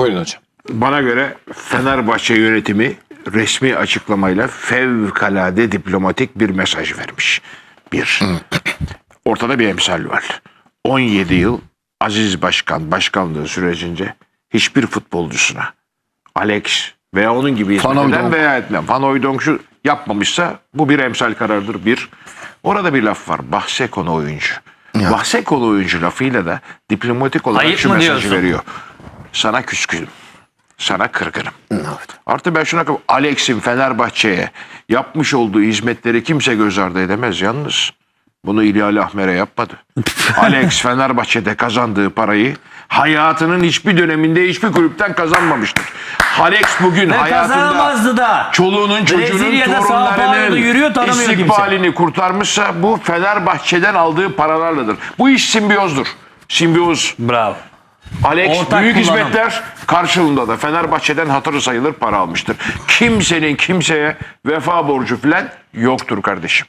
Buyurun hocam. Bana göre Fenerbahçe yönetimi resmi açıklamayla fevkalade diplomatik bir mesaj vermiş. Bir. Ortada bir emsal var. 17 yıl Aziz Başkan başkanlığı sürecince hiçbir futbolcusuna Alex veya onun gibi hizmet veya etmeyen Van Hooijdonk şu yapmamışsa bu bir emsal karardır bir. Orada bir laf var. Bahse konu oyuncu. Bahse konu oyuncu lafıyla da diplomatik olarak Ayıp şu mesajı diyorsun? veriyor. Sana küskünüm. Sana kırgınım. Artı ben şuna Alex'in Fenerbahçe'ye yapmış olduğu hizmetleri kimse göz ardı edemez yalnız. Bunu İlyali Ahmer'e yapmadı. Alex Fenerbahçe'de kazandığı parayı hayatının hiçbir döneminde hiçbir kulüpten kazanmamıştır. Alex bugün Ve hayatında kazanamazdı da. çoluğunun çocuğunun Brezilya'da, Sao Paulo'da torunlarının yürüyor, tanımıyor kimse. istikbalini kurtarmışsa bu Fenerbahçe'den aldığı paralarladır. Bu iş simbiyozdur. Simbiyoz. Bravo. Alex Ortak büyük kullanım. hizmetler karşılığında da Fenerbahçe'den hatırı sayılır para almıştır. Kimsenin kimseye vefa borcu falan yoktur kardeşim.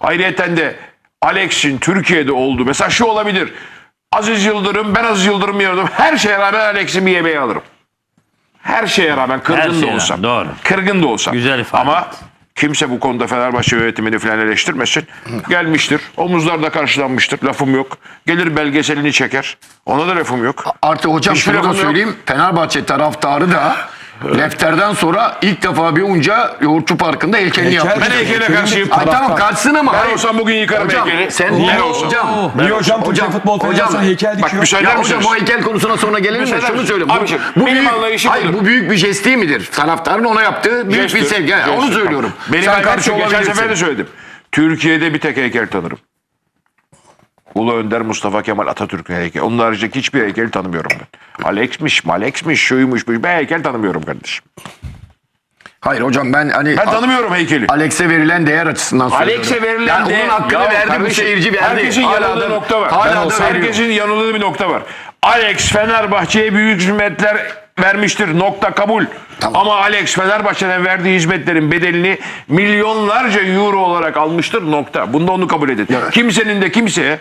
Ayrıyeten de Alex'in Türkiye'de olduğu mesela şu olabilir. Aziz Yıldırım ben Aziz Yıldırım yiyordum. Her şeye rağmen Alex'in bir yemeği alırım. Her şeye rağmen kırgın Her da şeye olsam. doğru. Kırgın da olsam. Güzel ifade Ama kimse bu konuda Fenerbahçe yönetimini falan eleştirmesin. Gelmiştir. Omuzlarda karşılanmıştır. Lafım yok. Gelir belgeselini çeker. Ona da lafım yok. Artı hocam Hiçbir şunu da lafım yok. söyleyeyim. Fenerbahçe taraftarı da Lefter'den sonra ilk defa bir unca Yoğurtçu Parkı'nda heykelini Heykel- yapmış. Ben heykele karşıyım. Ay tamam karşısın ama. Ben hayır. olsam bugün yıkarım Hocam, heykeli. sen niye olsam. hocam? Niye hocam Türkiye Hocam, Futbol hocam, Federasyonu heykel bak dikiyor? müsaade Ya hocam o heykel konusuna sonra gelelim de şunu söyleyeyim. Bu, Abiciğim, bu benim büyük, anlayışım hayır, bu büyük bir jest değil midir? Taraftarın ona yaptığı büyük Jesttir, bir sevgi. Onu söylüyorum. Benim Sen karşı geçen sefer de söyledim. Türkiye'de bir tek heykel tanırım. Ulu Önder Mustafa Kemal Atatürk'ün heykeli. Onun haricindeki hiçbir heykeli tanımıyorum ben. Alex'miş, Malex'miş, şuymuş, buymuş. Ben heykel tanımıyorum kardeşim. Hayır hocam ben hani Ben tanımıyorum heykeli. Alex'e verilen değer açısından söylüyorum. Alex'e verilen yani değer- onun hakkını Ya verdi bu kardeşim, seyirci verdi. Herkesin Hala yanıldığı da- nokta var. Hala da veriyor. herkesin yanıldığı bir nokta var. Alex Fenerbahçe'ye büyük hizmetler vermiştir. Nokta kabul. Tamam. Ama Alex Fenerbahçe'den verdiği hizmetlerin bedelini milyonlarca euro olarak almıştır. Nokta. Bunda onu kabul edin. Kimsenin de kimseye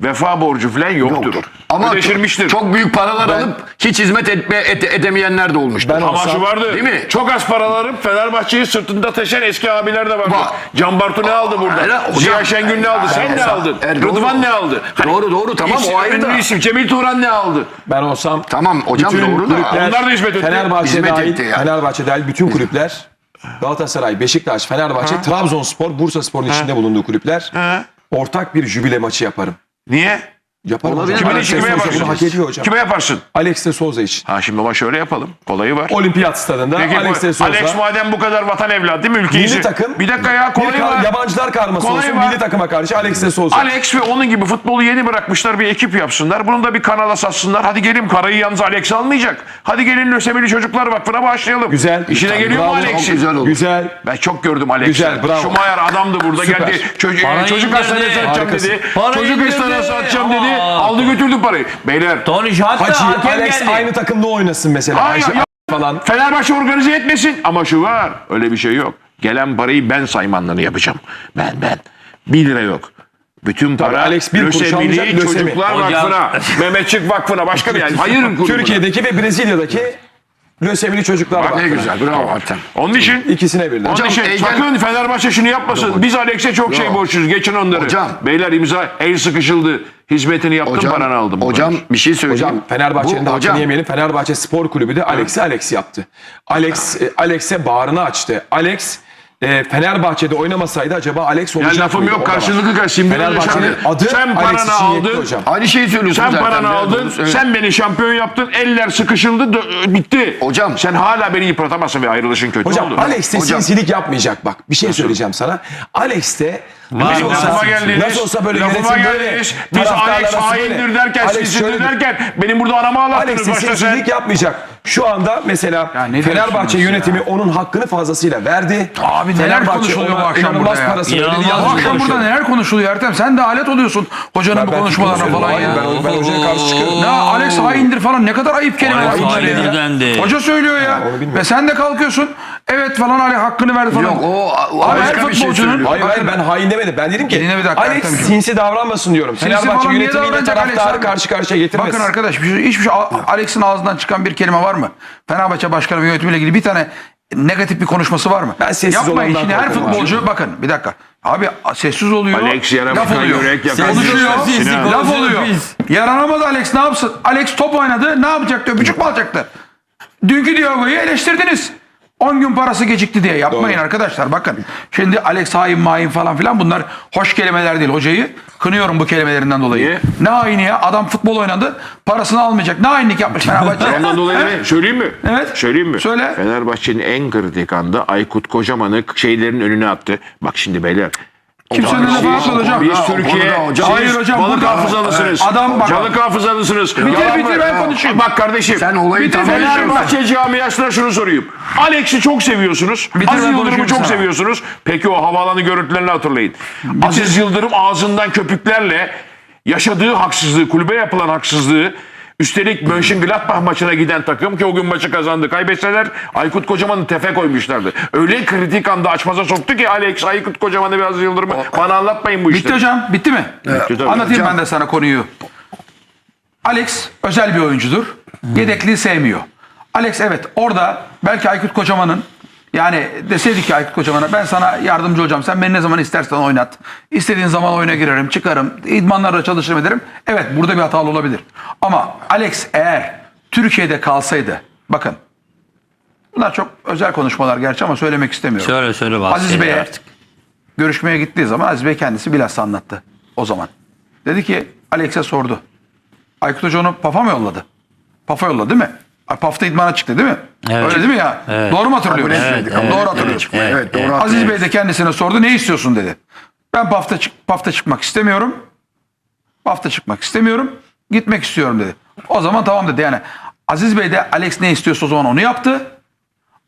vefa borcu falan yoktur. Yoktur. Ama Ödeşirmiştir. çok, çok büyük paralar alıp hiç hizmet etme, ete- edemeyenler de olmuştur. Ben ama olsam- şu vardı. Değil mi? Çok az paraları Fenerbahçe'yi sırtında taşıyan eski abiler de vardı. Var. Can Bartu ne aldı burada? Hocam- Ziya Şengül ne aldı? Sen ne aldın? Evet, doğru. Rıdvan ne aldı? Hani Doğru, doğru, tamam, o ayrı ünlü da. isim. Cemil Turan ne aldı? Ben olsam Tamam hocam bütün doğru da. kulüpler, Onlar da hizmet etti. Fenerbahçe Hizmet dahil, etti yani. Fenerbahçe dahil bütün kulüpler Galatasaray, Beşiktaş, Fenerbahçe, Trabzonspor, Bursaspor'un içinde bulunduğu kulüpler ortak bir jübile maçı yaparım. Niye? Yaparım Olabilir. hocam. Kime- Alex kime Souza yaparsın? bunu hak ediyor hocam. Kime yaparsın? Alex de Souza için. Ha şimdi ama şöyle yapalım. Kolayı var. Olimpiyat stadında Peki, Alex de Souza. Alex madem bu kadar vatan evladı değil mi ülke milli takım. Bir dakika ya bir kolayı kar- var. Yabancılar karması Kolayı olsun var. milli takıma karşı Alex de Souza. Alex ve onun gibi futbolu yeni bırakmışlar bir ekip yapsınlar. Bunu da bir kanala satsınlar. Hadi gelin parayı yalnız Alex almayacak. Hadi gelin Lösemili Çocuklar Vakfı'na başlayalım. Güzel. İşine geliyor mu Bravo, Alex'in? güzel oldu. Güzel. Ben çok gördüm Alex'i. Güzel, bravo. Schumacher adamdı burada Süper. geldi. Çocuk, Parayı çocuk indirdi. hastanesi satacağım Harikasın. dedi. Çocuk indirdi. hastanesi satacağım dedi. Aa. Aldı götürdü parayı. Beyler Tony Hacı, hakem Alex geldi. aynı takımda oynasın mesela. Hayır, Hacı ya- falan. Fenerbahçe organize etmesin. Ama şu var. Öyle bir şey yok. Gelen parayı ben saymanlarını yapacağım. Ben ben. Bir lira yok. Bütün para Alex bir kuruş Lösemili almayacak, Lösemi. Çocuklar Hocam. Vakfı'na, Mehmetçik Vakfı'na başka bir yer. Hayır. Türkiye'deki ve Brezilya'daki lösemili çocuklar var. Ne güzel bravo Artem. Onun için İkisine birden. Onun Hocam, için Egen- sakın Fenerbahçe şunu yapmasın. Biz Alex'e çok şey borçluyuz. Geçin onları. Hocam. Beyler imza el sıkışıldı. Hizmetini yaptım Hocam, paranı aldım. hocam bir şey söyleyeceğim. Hocam Fenerbahçe'nin de hakkını yemeyelim. Fenerbahçe Spor Kulübü de Alex'i Alex yaptı. Alex e, Alex'e bağrını açtı. Alex e, Fenerbahçe'de oynamasaydı acaba Alex olacak lafım mıydı? yok karşılıklı karşı. Şimdi Fenerbahçe'nin adı Sen Alex paranı aldın. hocam. Aynı şeyi söylüyorsun Sen zaten. paranı aldın, söyle. sen beni şampiyon yaptın, eller sıkışıldı, dö- bitti. Hocam. Sen hala beni yıpratamazsın ve ayrılışın kötü Hocam oldu. Alex de Hocam. sinsilik yapmayacak bak. Bir şey söyleyeceğim sana. Alex de nasıl olsa, geldiniz. nasıl olsa böyle lafıma yönetim böyle. geldiniz. Biz Alex haindir derken, Alex derken benim burada anamı Alex ağlattınız sen. sinsilik yapmayacak. Şu anda mesela Ya ne Fenerbahçe diyorsunuz yönetimi onun hakkını fazlasıyla verdi. Abi neler konuşuluyor ona bu akşam inanılmaz burada ya? parasını ödedi. İnanılmaz. Bu akşam burada neler konuşuluyor Ertem? Sen de alet oluyorsun hocanın bu konuşmalarına fikir falan ya. Ben, ben hocaya karşı çıkıyorum. Ne Alex haindir falan ne kadar ayıp kelime Alex var bunlar haindir ya. dendi. Hoca söylüyor ya. onu bilmiyorum. Ve sen de kalkıyorsun. Evet falan Ali hakkını verdi falan. Yok o, o Abi her başka bir şey futbolcunun- söylüyor. Hayır hayır ben hain demedim. Ben dedim ki Dinle bir dakika Alex Ertem'ciğim. sinsi davranmasın diyorum. Fenerbahçe falan niye yönetimiyle davranacak Alex taraftarı abi? karşı karşıya getirmesin. Bakın arkadaş bir- hiçbir şey Alex'in ağzından çıkan bir kelime var mı? Mı? Fenerbahçe Başkanı ve yönetimiyle ilgili bir tane negatif bir konuşması var mı? Ben sessiz Yapmayın olandan şimdi her korkarım futbolcu bakın bir dakika. Abi sessiz oluyor. Alex laf oluyor. yürek yakan Konuşuyor. Sinan. Laf oluyor. Yaranamadı Alex ne yapsın? Alex top oynadı ne yapacaktı? Öpücük mü alacaktı? Dünkü Diogo'yu eleştirdiniz. 10 gün parası gecikti diye yapmayın arkadaşlar bakın. Şimdi Alex hain main falan filan bunlar hoş kelimeler değil. Hocayı kınıyorum bu kelimelerinden dolayı. Niye? Ne haini ya? Adam futbol oynadı. Parasını almayacak. Ne hainlik yapmış Fenerbahçe? Ondan dolayı Evet. ne? Söyleyeyim mi? Evet. Söyleyeyim mi? Söyle. Fenerbahçe'nin en kritik anda Aykut Kocaman'ı şeylerin önüne attı. Bak şimdi beyler. Kimsenin lafı atmadı hocam. Biz Türkiye, Hayır hocam, balık burada- hafızalısınız. Adam bak- Balık hafızalısınız. Bitir, bitir, ben konuşayım. Bak kardeşim. Sen olayı Bitir, Fenerbahçe camiasına şunu sorayım. Alex'i çok seviyorsunuz. Bitir, Aziz Yıldırım'ı çok sana. seviyorsunuz. Peki o havaalanı görüntülerini hatırlayın. Aziz Yıldırım ağzından köpüklerle yaşadığı haksızlığı, kulübe yapılan haksızlığı Üstelik Mönchengladbach maçına giden takım ki o gün maçı kazandı. Kaybetseler Aykut Kocaman'ı tefe koymuşlardı. Öyle kritik anda açmaza soktu ki Alex Aykut Kocaman'ı ve Aziz Yıldırım'ı bana anlatmayın bu Bitti işleri. hocam. Bitti mi? tabii. Anlatayım ben de sana konuyu. Alex özel bir oyuncudur. Yedekliği sevmiyor. Alex evet orada belki Aykut Kocaman'ın yani deseydik ki Aykut Kocaman'a ben sana yardımcı olacağım. Sen beni ne zaman istersen oynat. İstediğin zaman oyuna girerim, çıkarım. İdmanlarda çalışırım ederim. Evet burada bir hatalı olabilir. Ama Alex eğer Türkiye'de kalsaydı bakın bunlar çok özel konuşmalar gerçi ama söylemek istemiyorum. Söyle söyle bazı Aziz Bey'e artık. görüşmeye gittiği zaman Aziz Bey kendisi bilhassa anlattı o zaman. Dedi ki Alex'e sordu. Aykut Hoca onu PAF'a mı yolladı? PAF'a yolladı değil mi? PAF'ta idmana çıktı değil mi? Evet. Öyle değil mi ya? Evet. Doğru mu hatırlıyorum? Etmedik ama. Doğru Evet, hatırlıyorum. evet, evet, doğru Aziz hatırlıyorum. Bey de kendisine sordu ne istiyorsun dedi. Ben PAF'ta, çık PAF'ta çıkmak istemiyorum. PAF'ta çıkmak istemiyorum. Gitmek istiyorum dedi. O zaman tamam dedi. Yani Aziz Bey de Alex ne istiyorsa o zaman onu yaptı.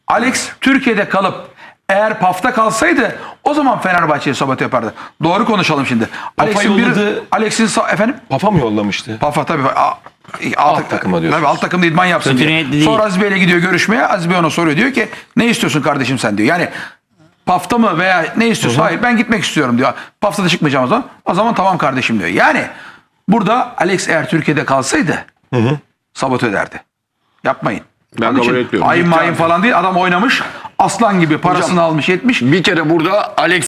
Alex Türkiye'de kalıp eğer PAF'ta kalsaydı o zaman Fenerbahçe'ye sabote yapardı. Doğru konuşalım şimdi. Alex'in bir yolladı. Alex'in sa- efendim Pafa mı yollamıştı? PAF'a tabii a- alt, takıma diyorsunuz. Tabii alt takımda idman yapsın Kötü diye. niyetli değil. Sonra Aziz Bey'le gidiyor görüşmeye. Aziz Bey ona soruyor diyor ki ne istiyorsun kardeşim sen diyor. Yani PAF'ta mı veya ne istiyorsun? Hayır ben gitmek istiyorum diyor. PAF'ta da çıkmayacağım o zaman. O zaman tamam kardeşim diyor. Yani burada Alex eğer Türkiye'de kalsaydı sabote ederdi. Yapmayın. Ben Onun kabul etmiyorum. Ayın mayın falan değil. Adam oynamış. Aslan gibi parasını almış yetmiş. Bir kere burada Alex